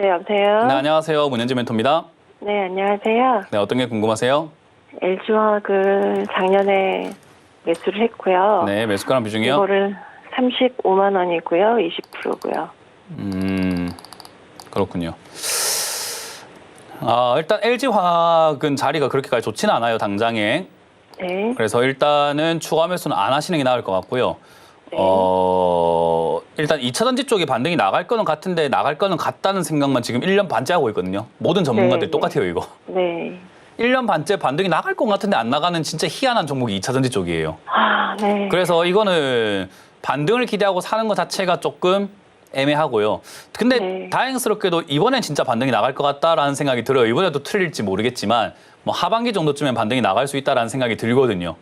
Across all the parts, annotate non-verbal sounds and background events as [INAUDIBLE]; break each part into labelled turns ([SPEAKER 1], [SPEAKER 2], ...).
[SPEAKER 1] 네, 여보세요?
[SPEAKER 2] 네, 안녕하세요. 문현지 멘토입니다.
[SPEAKER 1] 네, 안녕하세요.
[SPEAKER 2] 네, 어떤 게 궁금하세요?
[SPEAKER 1] LG화학을 작년에 매수를 했고요.
[SPEAKER 2] 네, 매수가랑 비중이요?
[SPEAKER 1] 이거를 35만 원이고요. 20%고요.
[SPEAKER 2] 음, 그렇군요. 아, 일단 LG화학은 자리가 그렇게까지 좋지는 않아요, 당장에.
[SPEAKER 1] 네.
[SPEAKER 2] 그래서 일단은 추가 매수는 안 하시는 게 나을 것 같고요.
[SPEAKER 1] 네.
[SPEAKER 2] 어, 일단 2차 전지 쪽이 반등이 나갈 거는 같은데 나갈 거는 같다는 생각만 지금 1년 반째 하고 있거든요. 모든 전문가들이
[SPEAKER 1] 네,
[SPEAKER 2] 똑같아요, 이거.
[SPEAKER 1] 네.
[SPEAKER 2] 1년 반째 반등이 나갈 것 같은데 안 나가는 진짜 희한한 종목이 2차 전지 쪽이에요.
[SPEAKER 1] 아, 네.
[SPEAKER 2] 그래서 이거는 반등을 기대하고 사는 것 자체가 조금 애매하고요. 근데
[SPEAKER 1] 네.
[SPEAKER 2] 다행스럽게도 이번엔 진짜 반등이 나갈 것 같다라는 생각이 들어요. 이번에도 틀릴지 모르겠지만 뭐 하반기 정도쯤엔 반등이 나갈 수 있다라는 생각이 들거든요.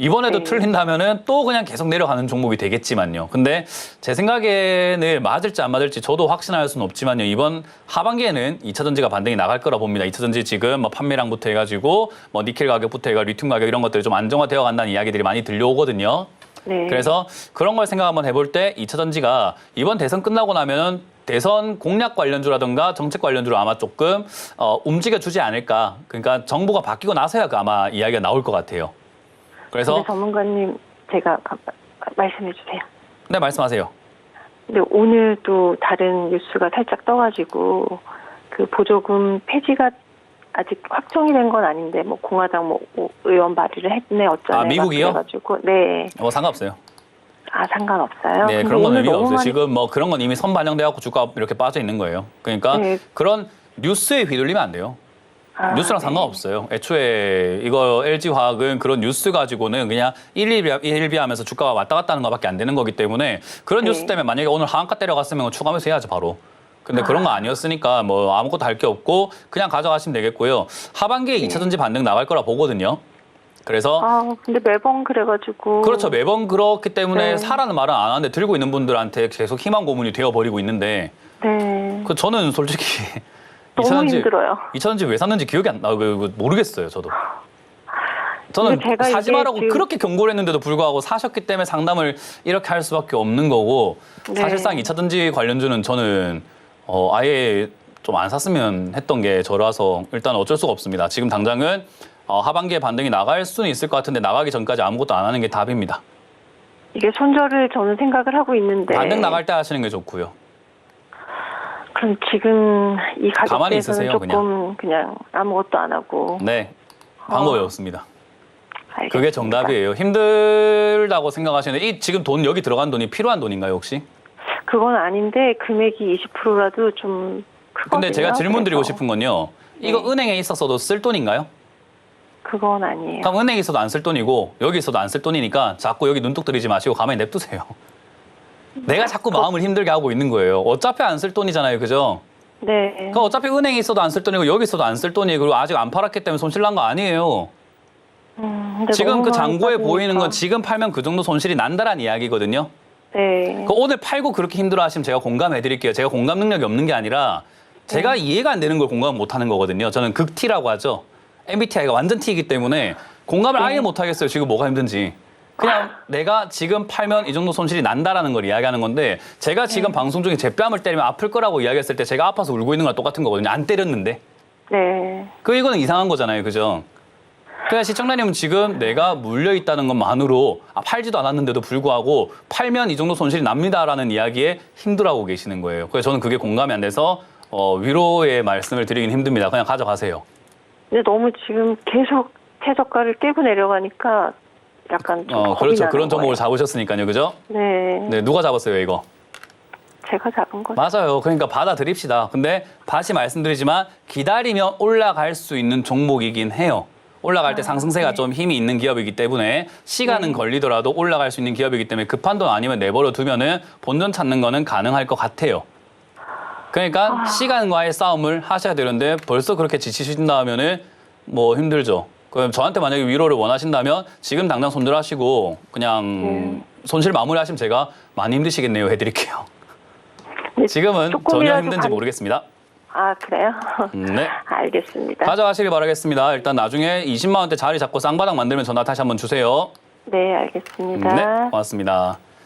[SPEAKER 2] 이번에도
[SPEAKER 1] 네.
[SPEAKER 2] 틀린다면은 또 그냥 계속 내려가는 종목이 되겠지만요. 근데 제 생각에는 맞을지 안 맞을지 저도 확신할 수는 없지만요. 이번 하반기에는 2차 전지가 반등이 나갈 거라 봅니다. 2차 전지 지금 뭐 판매량부터 해가지고 뭐 니켈 가격부터 해가 리튬 가격 이런 것들이 좀 안정화되어 간다는 이야기들이 많이 들려오거든요.
[SPEAKER 1] 네.
[SPEAKER 2] 그래서 그런 걸 생각 한번 해볼 때 2차 전지가 이번 대선 끝나고 나면은 대선 공약 관련주라든가 정책 관련주로 아마 조금 어, 움직여주지 않을까. 그러니까 정부가 바뀌고 나서야 그 아마 이야기가 나올 것 같아요. 그래서
[SPEAKER 1] 전문가님, 제가 말씀해 주세요.
[SPEAKER 2] 네 말씀하세요.
[SPEAKER 1] 근데 오늘 또 다른 뉴스가 살짝 떠가지고 그 보조금 폐지가 아직 확정이 된 건 아닌데 뭐 공화당 뭐 의원 발의를 했네 어쩌네
[SPEAKER 2] 아, 미국이요?
[SPEAKER 1] 그래가지고 네.
[SPEAKER 2] 뭐 상관없어요.
[SPEAKER 1] 아 상관없어요.
[SPEAKER 2] 네 그런 건 의미가
[SPEAKER 1] 너무
[SPEAKER 2] 없어요.
[SPEAKER 1] 많이-
[SPEAKER 2] 지금 뭐 그런 건 이미 선 반영돼 갖고 주가 이렇게 빠져 있는 거예요. 그러니까
[SPEAKER 1] 네.
[SPEAKER 2] 그런 뉴스에 휘둘리면 안 돼요.
[SPEAKER 1] 아,
[SPEAKER 2] 뉴스랑
[SPEAKER 1] 네.
[SPEAKER 2] 상관없어요. 애초에 이거 LG화학은 그런 뉴스 가지고는 그냥 1, 2비, 1비 하면서 주가가 왔다 갔다 하는 것밖에 안 되는 거기 때문에 그런
[SPEAKER 1] 네.
[SPEAKER 2] 뉴스 때문에 만약에 오늘 하한가 때려갔으면 추가 매수 해야죠, 바로. 근데 그런 거 아니었으니까 뭐 아무것도 할 게 없고 그냥 가져가시면 되겠고요. 하반기에
[SPEAKER 1] 네.
[SPEAKER 2] 2차 전지 반등 나갈 거라 보거든요. 그래서
[SPEAKER 1] 아 근데 매번 그래가지고
[SPEAKER 2] 그렇죠. 매번 그렇기 때문에
[SPEAKER 1] 네.
[SPEAKER 2] 사라는 말은 안 하는데 들고 있는 분들한테 계속 희망 고문이 되어 버리고 있는데
[SPEAKER 1] 네
[SPEAKER 2] 그 저는 솔직히
[SPEAKER 1] 너무 힘들어요.
[SPEAKER 2] 2천원지 왜 샀는지 기억이 안 나, 그, 그 모르겠어요, 저도. 저는 사지 말라고
[SPEAKER 1] 지금-
[SPEAKER 2] 그렇게 경고를 했는데도 불구하고 사셨기 때문에 상담을 이렇게 할 수밖에 없는 거고
[SPEAKER 1] 네.
[SPEAKER 2] 사실상 2차전지 관련주는 저는 어, 아예 좀 안 샀으면 했던 게 저라서 일단 어쩔 수가 없습니다. 지금 당장은 어, 하반기에 반등이 나갈 수는 있을 것 같은데 나가기 전까지 아무것도 안 하는 게 답입니다.
[SPEAKER 1] 이게 손절을 저는 생각을 하고 있는데
[SPEAKER 2] 반등 나갈 때 하시는 게 좋고요.
[SPEAKER 1] 그럼 지금 이
[SPEAKER 2] 가만히 있으세요,
[SPEAKER 1] 조금 그냥. 아무것도 안 하고
[SPEAKER 2] 네, 방법이
[SPEAKER 1] 어.
[SPEAKER 2] 없습니다.
[SPEAKER 1] 알겠습니다.
[SPEAKER 2] 그게 정답이에요. 힘들다고 생각하시는데 이 지금 돈 여기 들어간 돈이 필요한 돈인가요 혹시?
[SPEAKER 1] 그건 아닌데 금액이 20%라도 좀 크거든요.
[SPEAKER 2] 근데 제가 질문 드리고
[SPEAKER 1] 그래서
[SPEAKER 2] 싶은 건요. 이거
[SPEAKER 1] 네.
[SPEAKER 2] 은행에 있었어도 쓸 돈인가요?
[SPEAKER 1] 그건 아니에요.
[SPEAKER 2] 그럼 은행에 있어도 안 쓸 돈이고 여기 있어도 안 쓸 돈이니까 자꾸 여기 눈독 들이지 마시고 가만히 냅두세요. 내가 자꾸 마음을 힘들게 하고 있는 거예요. 어차피 안 쓸 돈이잖아요, 그죠?
[SPEAKER 1] 네.
[SPEAKER 2] 그러니까 어차피 은행에 있어도 안 쓸 돈이고 여기 있어도 안 쓸 돈이에요. 그리고 아직 안 팔았기 때문에 손실 난 거 아니에요.
[SPEAKER 1] 음, 근데
[SPEAKER 2] 지금
[SPEAKER 1] 너무
[SPEAKER 2] 그
[SPEAKER 1] 많이
[SPEAKER 2] 장고에
[SPEAKER 1] 빠지니까.
[SPEAKER 2] 보이는 건 지금 팔면 그 정도 손실이 난다란 이야기거든요.
[SPEAKER 1] 네.
[SPEAKER 2] 그 오늘 팔고 그렇게 힘들어 하시면 제가 공감해 드릴게요. 제가 공감 능력이 없는 게 아니라 제가 이해가 안 되는 걸 공감 못 하는 거거든요. 저는 극T라고 하죠. MBTI가 완전 T이기 때문에 공감을 아예 못 하겠어요. 지금 뭐가 힘든지. 그냥 내가 지금 팔면 이 정도 손실이 난다라는 걸 이야기하는 건데 제가 지금 방송 중에 제 뺨을 때리면 아플 거라고 이야기했을 때 제가 아파서 울고 있는 거랑 똑같은 거거든요. 안 때렸는데.
[SPEAKER 1] 네.
[SPEAKER 2] 그 이거는 이상한 거잖아요, 그죠? 그러니까 시청자님은 지금 내가 물려 있다는 것만으로 아, 팔지도 않았는데도 불구하고 팔면 이 정도 손실이 납니다라는 이야기에 힘들어하고 계시는 거예요. 그래서 저는 그게 공감이 안 돼서 어, 위로의 말씀을 드리긴 힘듭니다. 그냥 가져가세요.
[SPEAKER 1] 근데 너무 지금 계속 최저가를 깨고 내려가니까 약간 좀
[SPEAKER 2] 어,
[SPEAKER 1] 겁이
[SPEAKER 2] 그렇죠.
[SPEAKER 1] 나는
[SPEAKER 2] 그런 정보를
[SPEAKER 1] 거예요.
[SPEAKER 2] 잡으셨으니까요, 그죠?
[SPEAKER 1] 네.
[SPEAKER 2] 네, 누가 잡았어요, 이거?
[SPEAKER 1] 제가 잡은 거죠.
[SPEAKER 2] 맞아요. 그러니까 받아들입시다. 근데 다시 말씀드리지만 기다리면 올라갈 수 있는 종목이긴 해요. 올라갈 때 상승세가 좀 힘이 있는 기업이기 때문에 시간은 걸리더라도 올라갈 수 있는 기업이기 때문에 급한 돈 아니면 내버려 두면은 본전 찾는 거는 가능할 것 같아요. 그러니까 시간과의 싸움을 하셔야 되는데 벌써 그렇게 지치신다 하면은 뭐 힘들죠. 그럼 저한테 만약에 위로를 원하신다면 지금 당장 손절하시고 그냥 손실 마무리하시면 제가 많이 힘드시겠네요. 해드릴게요.
[SPEAKER 1] 근데
[SPEAKER 2] 지금은 전혀
[SPEAKER 1] 조금이라도
[SPEAKER 2] 힘든지
[SPEAKER 1] 반-
[SPEAKER 2] 모르겠습니다.
[SPEAKER 1] 아 그래요?
[SPEAKER 2] 음, 네. [LAUGHS]
[SPEAKER 1] 알겠습니다.
[SPEAKER 2] 가져가시길 바라겠습니다. 일단 나중에 20만 원대 자리 잡고 쌍바닥 만들면 전화 다시 한번 주세요.
[SPEAKER 1] 네,
[SPEAKER 2] 음,
[SPEAKER 1] 알겠습니다.
[SPEAKER 2] 네, 고맙습니다.